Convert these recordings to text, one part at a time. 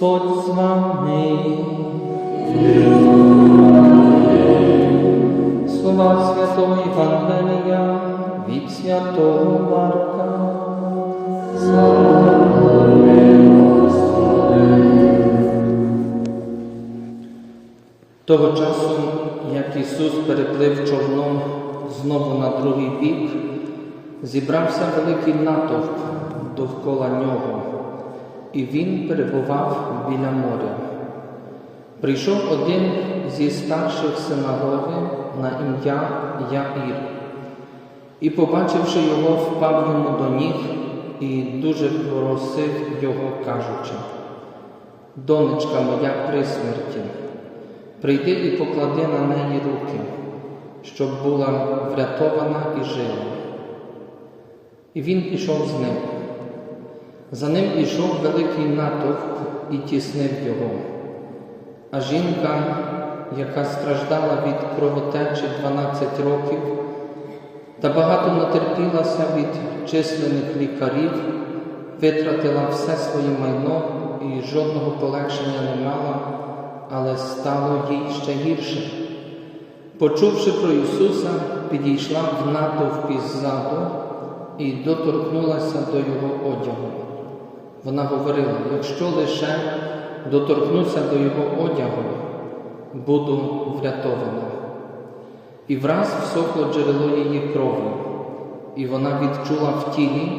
Господь з вами. Слова святого Євангелія від святого Марка. Того часу, як Ісус переплив човном знову на другий бік, зібрався великий натовп довкола нього і він перебував біля моря. Прийшов один зі старших синагоги на ім'я Яїр, і, побачивши його, впав йому до ніг і дуже просив його, кажучи, донечка моя при смерті, прийди і поклади на неї руки, щоб була врятована і жила. І він пішов з ним. За ним ішов великий натовп і тіснив його. А жінка, яка страждала від кровотечі 12 років, та багато натерпілася від численних лікарів, витратила все своє майно і жодного полегшення не мала, але стало їй ще гірше. Почувши про Ісуса, підійшла в натовпі ззаду і доторкнулася до Його одягу. Вона говорила, якщо лише доторкнуся до Його одягу, буду врятована. І враз всохло джерело її крові, і вона відчула в тілі,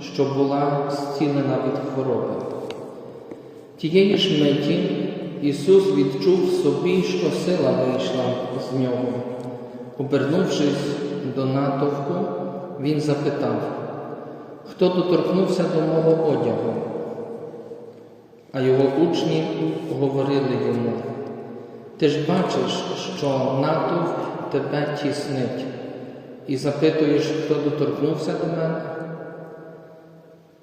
що була зцілена від хвороби. Тієї ж миті Ісус відчув в собі, що сила вийшла з нього. Обернувшись до натовпу, Він запитав, хто доторкнувся до мого одягу? А його учні говорили йому, ти ж бачиш, що натовп тебе тіснить, і запитуєш, хто доторкнувся до мене?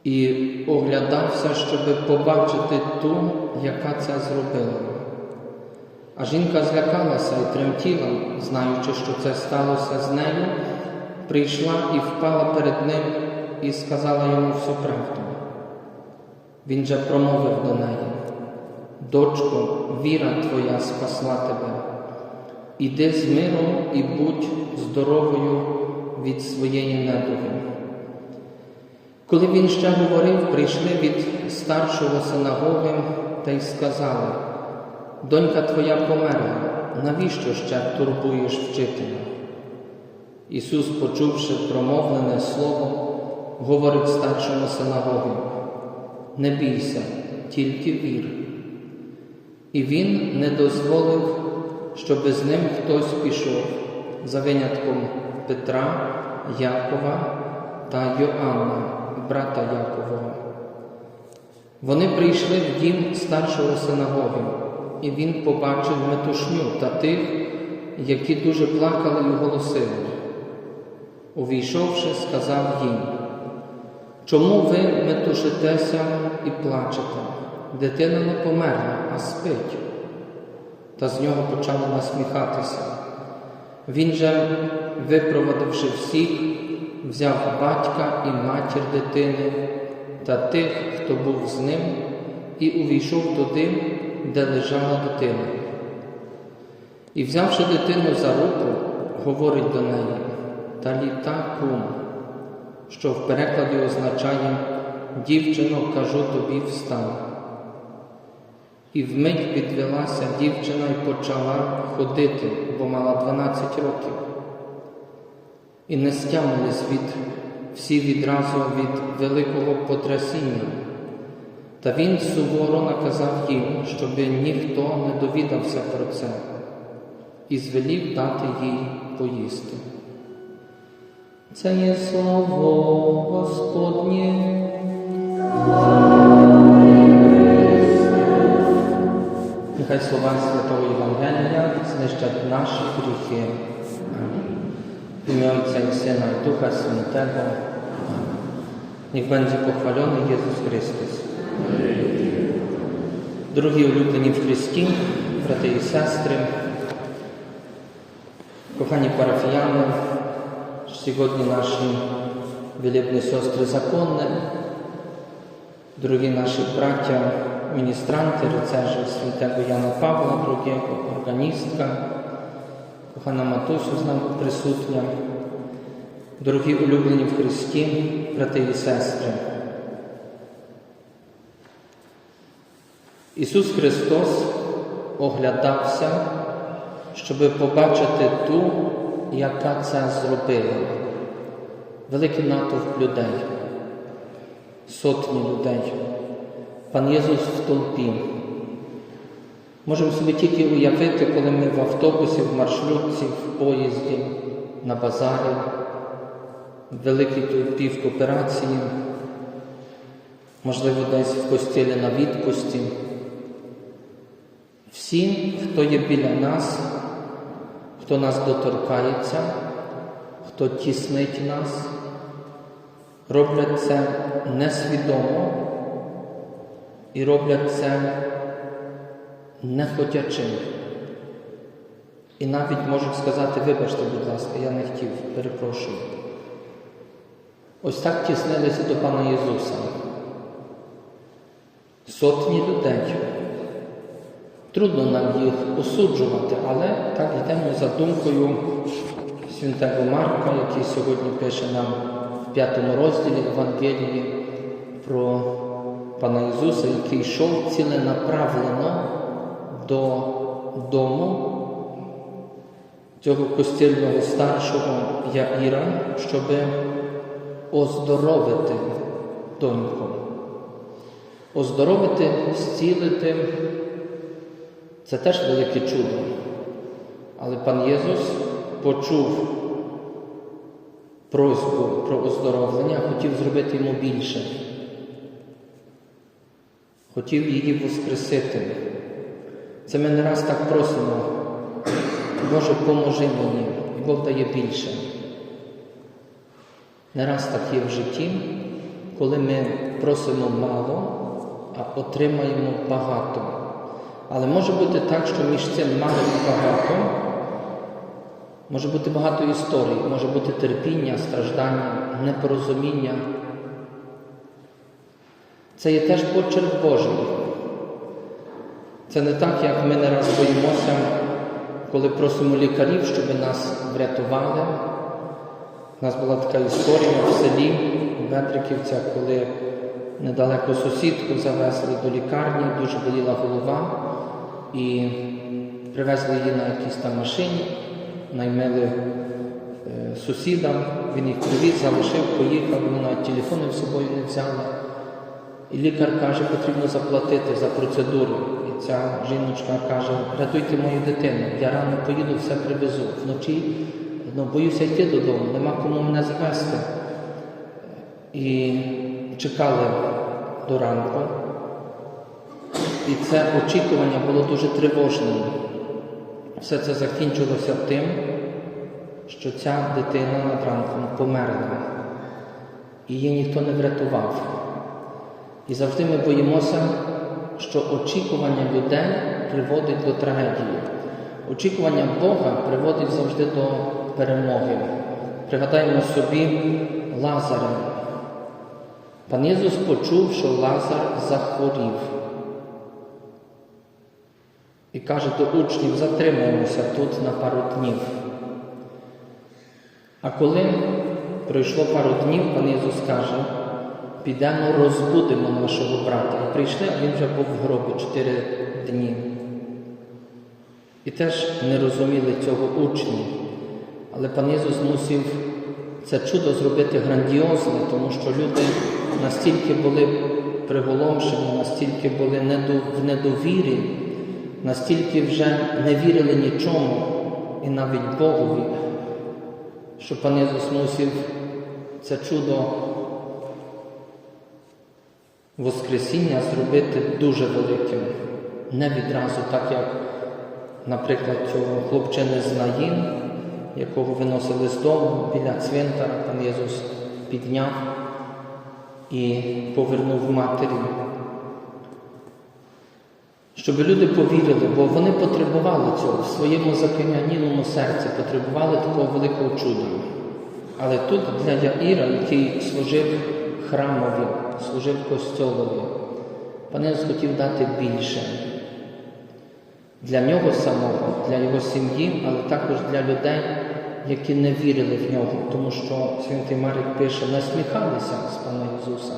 І оглядався, щоб побачити ту, яка це зробила. А жінка злякалася і тремтіла, знаючи, що це сталося з нею, прийшла і впала перед ним і сказала йому всю правду. Він же промовив до неї, дочко, віра твоя спасла тебе. Іди з миром і будь здоровою від своєї недуги. Коли він ще говорив, прийшли від старшого синагоги та й сказали, донька твоя померла, навіщо ще турбуєш вчителя? Ісус, почувши промовлене слово, говорить старшому синагоги, не бійся, тільки вір. І він не дозволив, щоб з ним хтось пішов, за винятком Петра, Якова та Йоанна, брата Якового. Вони прийшли в дім старшого синагоги, і він побачив метушню та тих, які дуже плакали і голосили. Увійшовши, сказав їм, чому ви метушитеся і плачете? Дитина не померла, а спить. Та з нього почали насміхатися. Він же, випроводивши всіх, взяв батька і матір дитини та тих, хто був з ним, і увійшов туди, де лежала дитина. І, взявши дитину за руку, говорить до неї Таліта кум, що в перекладі означає дівчино, кажу тобі встань. І вмить підвелася дівчина і почала ходити, бо мала 12 років. І не стямились від всі відразу від великого потрясіння. Та він суворо наказав їм, щоб ніхто не довідався про це, і звелів дати їй поїсти. Це є слово Господнє. Нехай слова Святого Євангелія знищать наші гріхи. Imię Ojca i Syna i Ducha Świętego. Niech będzie pochwalony Jezus Chrystus. Drogi улюблені w Христі, брати і сестри, kochani parafianie, сьогодні наші wielebne siostry zakonne, drogi nasi bracia, ministranty, rycerze świętego Jana Pawła II, organistka, kochana Matusiu z nami присутня. Дорогі улюблені в Христі, брати і сестри. Ісус Христос оглядався, щоб побачити ту, яка це зробила. Великий натовп людей, сотні людей. Пан Єсус в толпі. Можемо собі тільки уявити, коли ми в автобусі, в маршрутці, в поїзді, на базарі, в великій толпі в кооперації, можливо, десь в костілі на відпусті. Всі, хто є біля нас, хто нас доторкається, хто тіснить нас, роблять це несвідомо і роблять це не хотячи. І навіть можуть сказати, вибачте, будь ласка, я не хотів, перепрошую. Ось так тіснилися до Пана Ісуса. Сотні людей. Трудно нам їх осуджувати, але так йдемо за думкою святого Марка, який сьогодні пише нам в п'ятому розділі Евангелії про Пана Ісуса, який йшов ціленаправлено до дому цього костільного старшого Яїра, щоб оздоровити доньку. Оздоровити, зцілити це теж велике чудо. Але пан Єсус почув просьбу про оздоровлення, хотів зробити йому більше. Хотів її воскресити. Це ми не раз так просимо. Боже, поможи мені, і Бог дає більше. Не раз так є в житті, коли ми просимо мало, а отримаємо багато. Але може бути так, що між цим мало і багато може бути багато історій, може бути терпіння, страждання, непорозуміння. Це є теж почерк Божий. Це не так, як ми не раз боїмося, коли просимо лікарів, щоб нас врятували. У нас була така історія в селі в Бедриківцях, коли недалеко сусідку завезли до лікарні, дуже боліла голова, і привезли її на якійсь там машині, наймили е, сусіда, він їх привіз, залишив, поїхав, вони навіть телефони з собою не взяли. І лікар каже, потрібно заплатити за процедуру. І ця жіночка каже, рятуйте мою дитину, я рано поїду, все привезу. Вночі ну, боюся йти додому, нема кому мене завести. І чекали до ранку. І це очікування було дуже тривожним. Все це закінчилося тим, що ця дитина над ранком померла. Її ніхто не врятував. І завжди ми боїмося, що очікування людей приводить до трагедії. Очікування Бога приводить завжди до перемоги. Пригадаємо собі Лазаря. Пан Єсус почув, що Лазар захворів. І каже до учнів, затримаємося тут на пару днів. А коли пройшло пару днів, пан Єсус каже, підемо розбудемо нашого брата. І прийшли, а він вже був в гробі чотири дні. І теж не розуміли цього учні. Але пан Єсус мусив це чудо зробити грандіозне, тому що люди настільки були приголомшені, настільки були в недовірі, настільки вже не вірили нічому і навіть Богові, що пан Єсус мусив це чудо Воскресіння зробити дуже великим. Не відразу, так як, наприклад, цього хлопчини з Наїн, якого виносили з дому біля цвинтара, пан Єсус підняв і повернув матері. Щоб люди повірили, бо вони потребували цього в своєму закам'янілому серці, потребували такого великого чуда. Але тут для Яїра, який служив храмові, служив костьолові, пан Ісус хотів дати більше для нього самого, для його сім'ї, але також для людей, які не вірили в нього, тому що святий Марик пише, насміхалися з Пана Ісуса.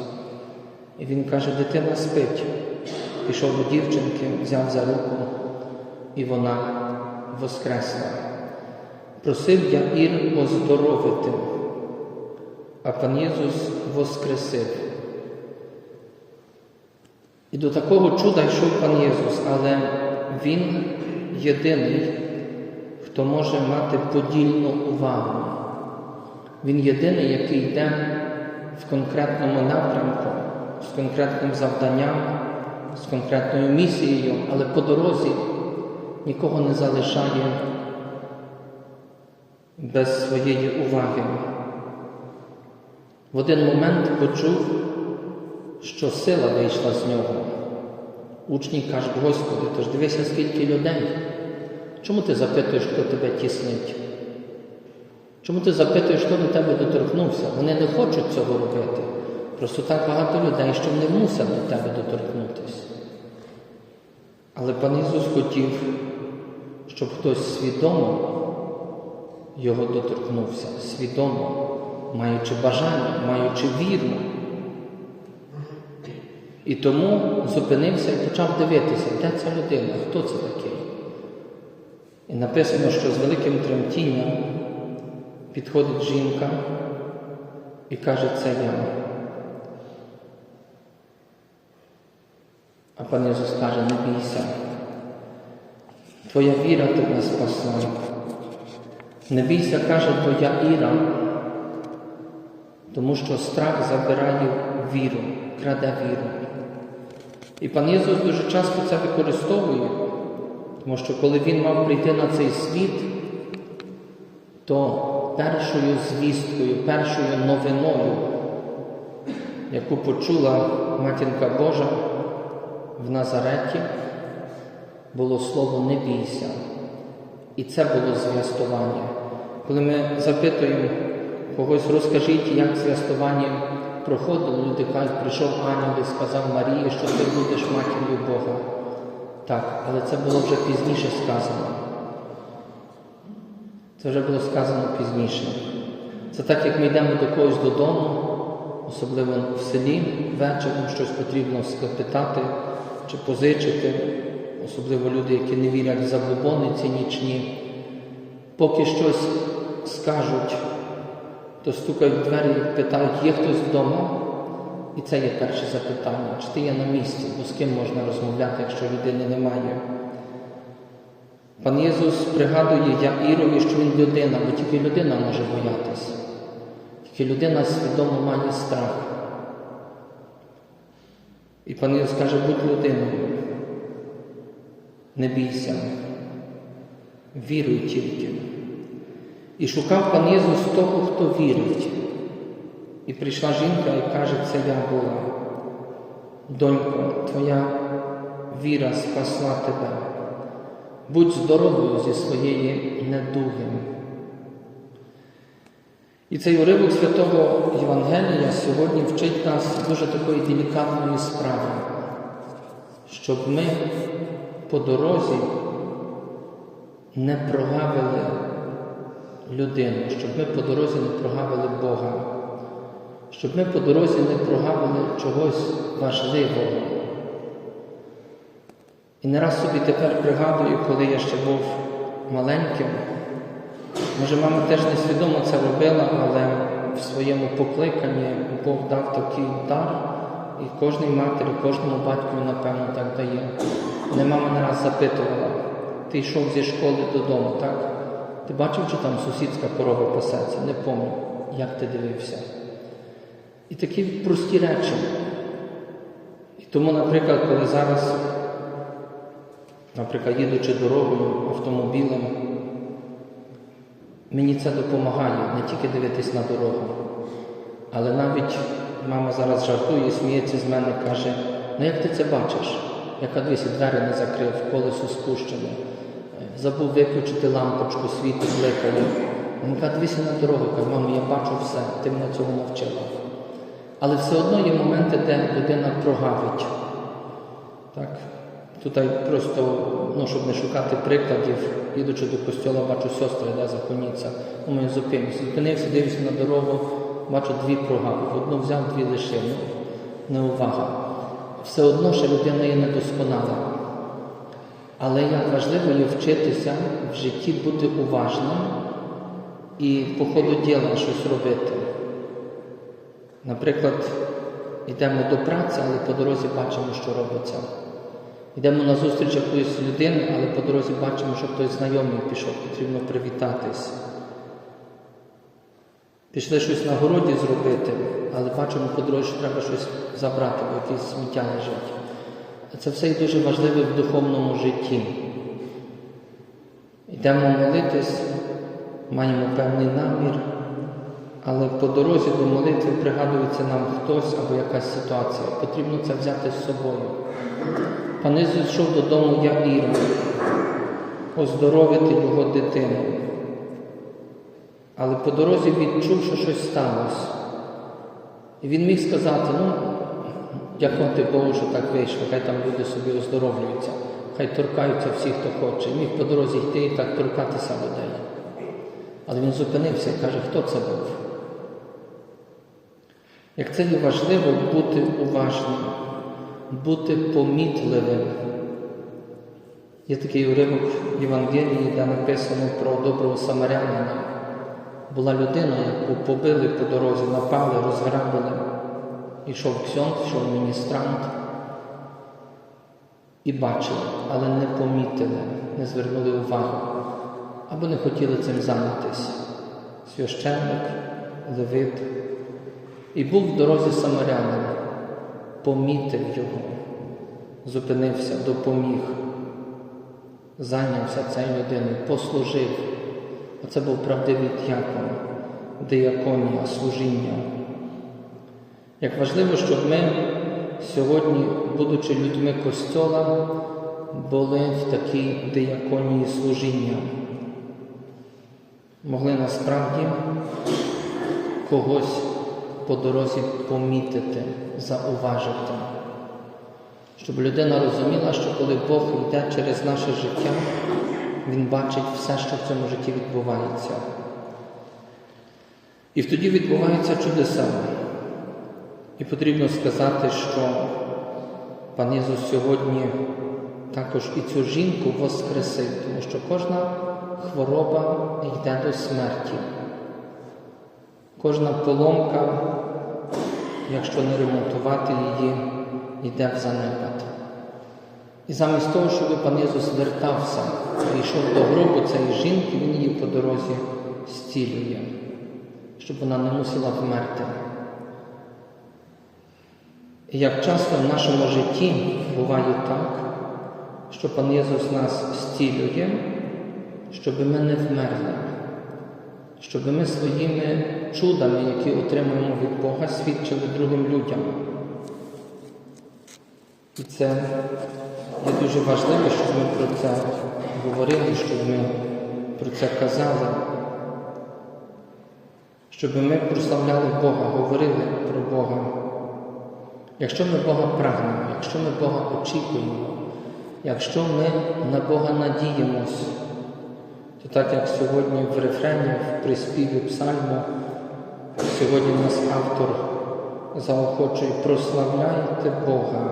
І він каже, дитина спить. Пішов до дівчинки, взяв за руку, і вона воскресла. Просив я Ір оздоровити, а пан Ісус воскресив. І до такого чуда йшов пан Ісус, але Він єдиний, хто може мати подільну увагу. Він єдиний, який йде в конкретному напрямку, з конкретним завданням, з конкретною місією, але по дорозі нікого не залишає без своєї уваги. В один момент почув, що сила вийшла з нього. Учні кажуть, Господи, то ж дивися, скільки людей. Чому ти запитуєш, хто тебе тіснить? Чому ти запитуєш, хто до тебе доторкнувся? Вони не хочуть цього робити. Просто так багато людей, що не мусять до тебе доторкнутися. Але пан Ісус хотів, щоб хтось свідомо його доторкнувся, свідомо, маючи бажання, маючи віру. І тому зупинився і почав дивитися, де ця людина, хто це такий. І написано, що з великим тремтінням підходить жінка і каже, це я. А пан Ісус каже, не бійся. Твоя віра тебе спасла. Не бійся, каже твоя Іра, тому що страх забирає віру, краде віру. І пан Ісус дуже часто це використовує, тому що коли Він мав прийти на цей світ, то першою звісткою, першою новиною, яку почула Матінка Божа в Назареті, було слово не бійся. І це було зв'ястування. Коли ми запитуємо когось, розкажіть, як зв'ястування проходило, люди кажуть, прийшов ангел і сказав Марії, що ти будеш матір'ю Бога. Так, але це було вже пізніше сказано. Це вже було сказано пізніше. Це так, як ми йдемо до когось додому, особливо в селі, вечором щось потрібно склепитати чи позичити, особливо люди, які не вірять в забобони ці нічні. Поки щось скажуть, то стукають в двері і питають, є хтось вдома? І це є перше запитання, чи ти є на місці, бо з ким можна розмовляти, якщо людини немає. Пан Єсус пригадує Яїрові, що він людина, бо тільки людина може боятися. Тільки людина свідомо має страх. І пан Єсус каже, будь людиною, не бійся, віруй тільки. І шукав пан Єсус того, хто вірить. І прийшла жінка і каже, це я була. Донько, твоя віра спасла тебе. Будь здоровою зі своєї недуги. І цей уривок святого Євангелія сьогодні вчить нас дуже такої делікатної справи, щоб ми по дорозі не прогавили людину, щоб ми по дорозі не прогавили Бога, щоб ми по дорозі не прогавили чогось важливого. І не раз собі тепер пригадую, коли я ще був маленьким. Може, мама теж несвідомо це робила, але в своєму покликанні Бог дав такий дар, і кожній матері, кожному батькові, напевно, так дає. Мене мама не раз запитувала, ти йшов зі школи додому, так? Ти бачив, чи там сусідська корова пасеться? Не пам'ятаю, як ти дивився. І такі прості речі. І тому, наприклад, коли зараз, наприклад, їдучи дорогою автомобілем, мені це допомагає не тільки дивитись на дорогу, але навіть мама зараз жартує, сміється з мене, каже, ну як ти це бачиш? Яка дивися, двері не закрив, колесо спущене, забув виключити лампочку, світло бликає. Він каже, дивися на дорогу, каже, мамо, я бачу все, ти мене цього навчила. Але все одно є моменти, де людина прогавить. Так? Тут просто, ну, щоб не шукати прикладів, їдучи до костьола, бачу сестри, де законіться. Думаю, зупинюся. Зупинився, дивлюся на дорогу, бачу дві прогали. Одну взяв, дві лишив. Ну, неувага. Все одно, що людина є недосконала. Але як важливо є вчитися в житті бути уважним і по ходу діла щось робити. Наприклад, йдемо до праці, але по дорозі бачимо, що робиться. Йдемо на зустріч якоїсь людини, але по дорозі бачимо, що хтось знайомий пішов, потрібно привітатись. Пішли щось на городі зробити, але бачимо по дорозі, що треба щось забрати, бо якесь сміття лежить. Це все дуже важливе в духовному житті. Йдемо молитись, маємо певний намір, але по дорозі до молитви пригадується нам хтось або якась ситуація. Потрібно це взяти з собою. Пан Ісус йшов додому Яїра, оздоровити його дитину. Але по дорозі відчув, що щось сталося. І він міг сказати, ну, дякувати Богу, що так вийшло, хай там люди собі оздоровлюються, хай торкаються всі, хто хоче. Міг по дорозі йти і так торкатися людей. Але він зупинився і каже, хто це був? Як це є важливо бути уважним, бути помітливим. Є такий уривок в Євангелії, де написано про доброго самарянина. Була людина, яку побили по дорозі, напали, розграбили. Ішов ксьонд, йшов міністрант і бачили, але не помітили, не звернули увагу або не хотіли цим зайнятися. Священник, левит. І був в дорозі самарянин, помітив його, зупинився, допоміг, зайнявся цією людиною, послужив. Оце був правдивий діакон, дияконія, служіння. Як важливо, щоб ми сьогодні, будучи людьми Костьола, були в такій дияконії служіння. Могли насправді когось по дорозі помітити, зауважити. Щоб людина розуміла, що коли Бог йде через наше життя, Він бачить все, що в цьому житті відбувається. І тоді відбуваються чудеса. І потрібно сказати, що пан Ісус сьогодні також і цю жінку воскресив, тому що кожна хвороба йде до смерті. Кожна поломка, якщо не ремонтувати її, йде в занепад. І замість того, щоб пан Ісус вертався і йшов до гробу цієї жінки, він її по дорозі зцілює, щоб вона не мусила вмерти. І як часто в нашому житті буває так, що пан Ісус нас зцілює, щоб ми не вмерли, щоб ми своїми чудами, які отримуємо від Бога, свідчили другим людям. І це є дуже важливо, щоб ми про це говорили, щоб ми про це казали, щоб ми прославляли Бога, говорили про Бога. Якщо ми Бога прагнемо, якщо ми Бога очікуємо, якщо ми на Бога надіємось, то так як сьогодні в рефрені, в приспіві псальму, сьогодні нас автор заохочує прославляйте Бога.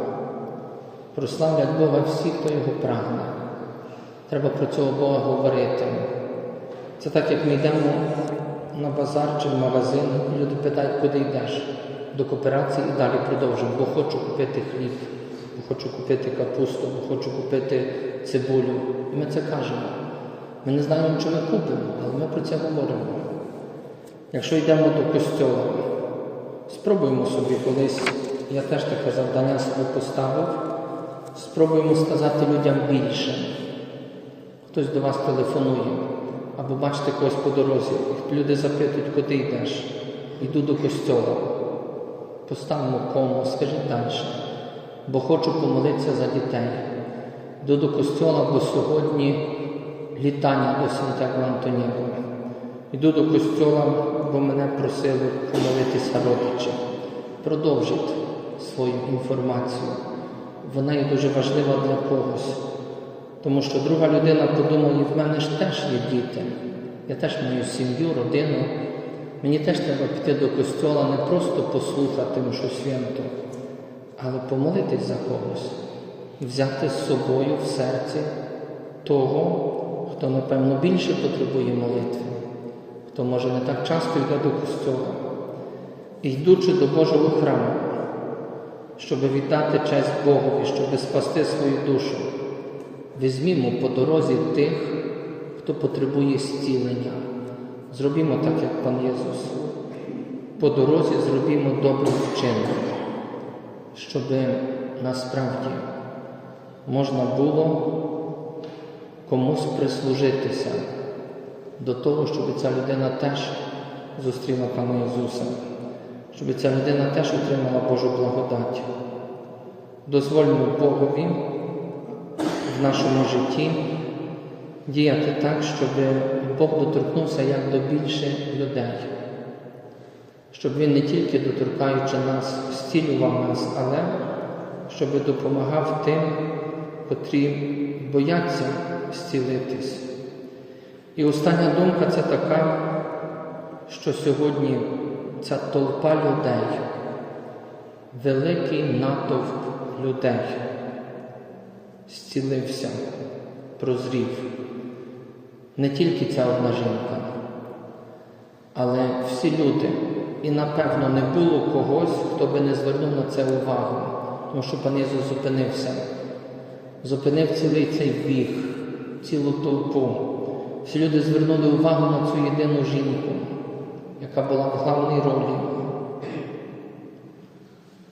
Прославлять Бога всі, хто його прагне. Треба про цього Бога говорити. Це так, як ми йдемо на базар чи в магазин, і люди питають, куди йдеш. До кооперації і далі продовжуємо, бо хочу купити хліб, бо хочу купити капусту, бо хочу купити цибулю. І ми це кажемо. Ми не знаємо, що ми купимо, але ми про це говоримо. Якщо йдемо до костьола, спробуємо собі колись, я теж таке завдання собі поставив, спробуємо сказати людям більше. Хтось до вас телефонує, або бачите когось по дорозі, люди запитують, куди йдеш. Йду до костьола. Поставимо кому, скажіть далі, бо хочу помолитися за дітей. Йду до костьола, бо сьогодні літання до Сантьяго Антоніго. Йду до костьола, бо мене просили помолитися родичі. Продовжіть свою інформацію. вона є дуже важлива для когось. Тому що друга людина подумає, в мене ж теж є діти, я теж маю сім'ю, родину. Мені теж треба піти до костьола не просто послухати мшу святу, але помолитись за когось і взяти з собою в серці того, хто, напевно, більше потребує молитви, хто може не так часто йде до костьола. І йдучи до Божого храму, щоб віддати честь Богові, щоб спасти свою душу, візьмімо по дорозі тих, хто потребує зцілення. Зробімо так, як пан Єсус. По дорозі зробімо добрий вчинок, щоб насправді можна було комусь прислужитися до того, щоб ця людина теж зустріла Пана Ісуса, щоб ця людина теж отримала Божу благодать. Дозвольмо Богові в нашому житті діяти так, щоб Бог доторкнувся як до більше людей, щоб Він не тільки доторкаючи нас, зцілював нас, але щоб допомагав тим, котрі бояться зцілитись. І остання думка це така, що сьогодні ця толпа людей, великий натовп людей зцілився, прозрів. Не тільки ця одна жінка, але всі люди. І напевно не було когось, хто би не звернув на це увагу, тому що пан Ісус зупинився, зупинив цілий цей біг, цілу толпу. Всі люди звернули увагу на цю єдину жінку, яка була в главній ролі.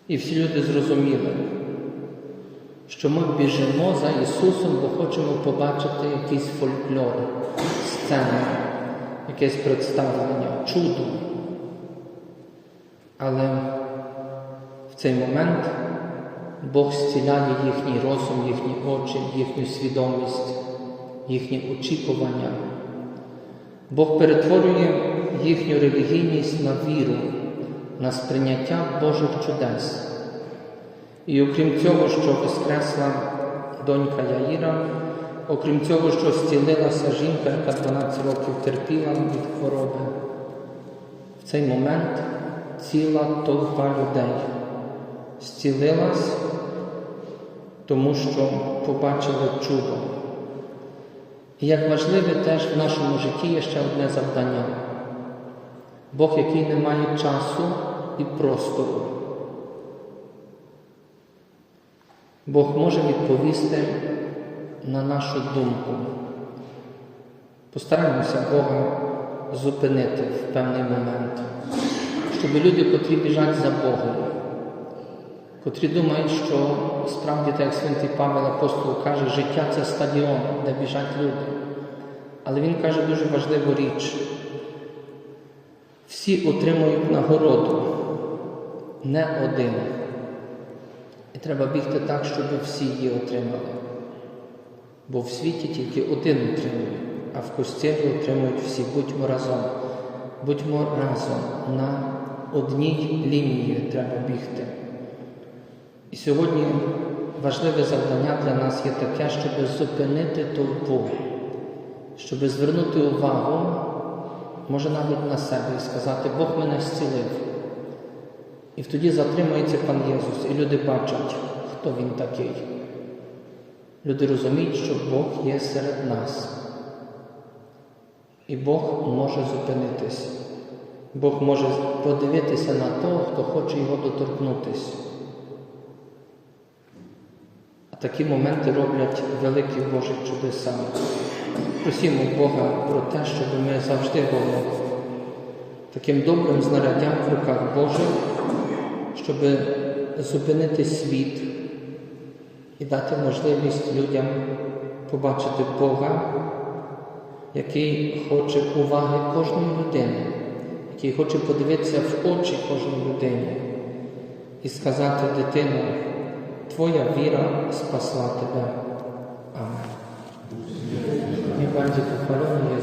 І всі люди зрозуміли, що ми біжимо за Ісусом, бо хочемо побачити якийсь фольклор, сцену, якесь представлення, чудо. Але в цей момент Бог зціляє їхній розум, їхні очі, їхню свідомість, їхні очікування. Бог перетворює їхню релігійність на віру, на сприйняття Божих чудес. І окрім цього, що воскресла донька Яїра, окрім цього, що зцілилася жінка, яка 12 років терпіла від хвороби, в цей момент ціла толпа людей зцілилась, тому що побачили чудо. І як важливе теж в нашому житті є ще одне завдання. Бог, який не має часу і простору. Бог може відповісти на нашу думку. Постараємося Бога зупинити в певний момент, щоб люди, котрі біжать за Богом, котрі думають, що справді, так як святий Павел апостол каже, життя це стадіон, де біжать люди. Але він каже дуже важливу річ. Всі отримують нагороду, не один. І треба бігти так, щоб всі її отримали. Бо в світі тільки один отримує, а в костілі отримують всі. Будьмо разом. Будьмо разом на одній лінії треба бігти. І сьогодні важливе завдання для нас є таке, щоб зупинити толпу, щоб звернути увагу, може навіть на себе і сказати, Бог мене зцілив. І тоді затримується пан Єсус, і люди бачать, хто Він такий. Люди розуміють, що Бог є серед нас. І Бог може зупинитись. Бог може подивитися на того, хто хоче його доторкнутися. Такі моменти роблять великі Божі чудеса. Просімо Бога про те, щоб ми завжди були таким добрим знаряддям в руках Божих, щоб зупинити світ і дати можливість людям побачити Бога, який хоче уваги кожної людини, який хоче подивитися в очі кожної людини і сказати дитину, Твоя віра спасла тебе. Amen. Niech będzie pochwalony